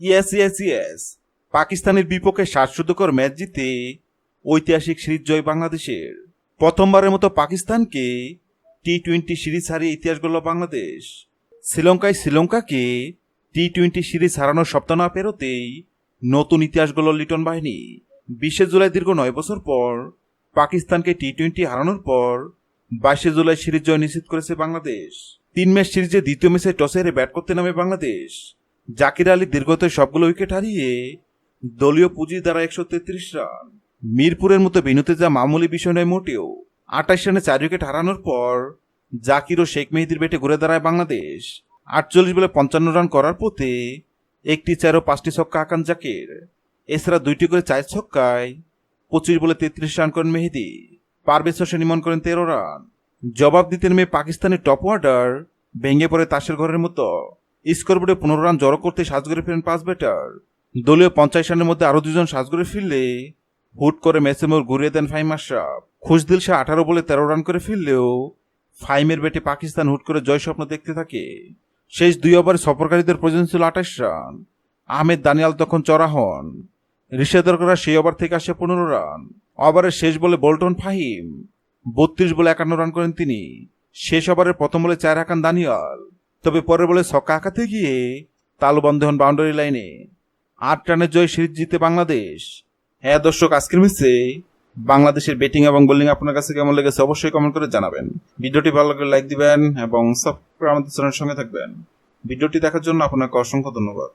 Yes yes yes পাকিস্তানের বিপক্ষে শ্বাসরুদ্ধকর ম্যাচ জিতে ঐতিহাসিক সিরিজ জয় বাংলাদেশের প্রথমবারের মতো পাকিস্তানকে টি টোয়েন্টি সিরিজ হারিয়ে ইতিহাস গড়ল বাংলাদেশ। শ্রীলঙ্কায় শ্রীলঙ্কাকে টি টোয়েন্টি সিরিজ হারানোর সপ্তাহ না পেরোতেই নতুন ইতিহাস গড়ল লিটন বাহিনী। বিশে জুলাই দীর্ঘ নয় বছর পর পাকিস্তানকে টি টোয়েন্টি হারানোর পর বাইশে জুলাই সিরিজ জয় নিশ্চিত করেছে বাংলাদেশ। তিন ম্যাচ সিরিজে দ্বিতীয় ম্যাচে টসে হেরে ব্যাট করতে নামে বাংলাদেশ। জাকির আলী দীর্ঘত সবগুলো উইকেট হারিয়ে দলীয় পুঁজির দ্বারা একশো তেত্রিশ রান। মিরপুরের মতো বিনুতে যা মামুলি বিষয় নয়, মোটেও। আঠাশ রানে চার উইকেট হারানোর পর জাকির ও শেখ মেহেদির বেটে ঘুরে দাঁড়ায় বাংলাদেশ। আটচল্লিশ বলে পঞ্চান্ন রান করার পথে একটি চার ও পাঁচটি ছক্কা আকান জাকির। এছাড়া দুইটি করে চার ছক্কায় পঁচিশ বলে তেত্রিশ রান করেন মেহেদি। পারভেজ হোসেন ইমন করেন তেরো রান। জবাব দিতে নেমে পাকিস্তানের টপ অর্ডার ভেঙে পড়ে তাসের ঘরের মতো। স্কোরবোর্ডে পনেরো রান জড়ো করতে সাজ করে ফেরেন পাঁচ ব্যাটার। দলীয় পঞ্চাশ রানের মধ্যে আরও দুজন সাজ করে ফিরলে হুট করে মোড় ঘুরিয়ে দেন ফাইম আশরাফ। খুশদিল শাহ আঠারো বলে তেরো রান করে ফিরলেও ফাইমের বেটে পাকিস্তান হুট করে জয় স্বপ্ন দেখতে থাকে। শেষ দুই ওভারে সফরকারীদের প্রয়োজন ছিল আঠাশ রান। আহমেদ দানিয়াল তখন চড়া হন। রিশেদার করা সেই ওভার থেকে আসে পনেরো রান। ওভারের শেষ বলে বোল্টন ফাহিম। বত্রিশ বলে একান্ন রান করেন তিনি। শেষ ওভারের প্রথম বলে চার হাকান দানিয়াল। তবে পরের বলে ছক্কা আঁকাতে গিয়ে তালুবন্ধ হন বাউন্ডারি লাইনে আট রানের জয় সিরিজ জিতে বাংলাদেশ। হ্যাঁ দর্শক, আজকের ম্যাচে বাংলাদেশের ব্যাটিং এবং বোলিং আপনার কাছে কেমন লেগেছে অবশ্যই কমেন্ট করে জানাবেন। ভিডিওটি ভালো লাগলে লাইক দিবেন এবং সাবস্ক্রাইব আমাদের চ্যানেলের সঙ্গে থাকবেন। ভিডিওটি দেখার জন্য আপনাকে অসংখ্য ধন্যবাদ।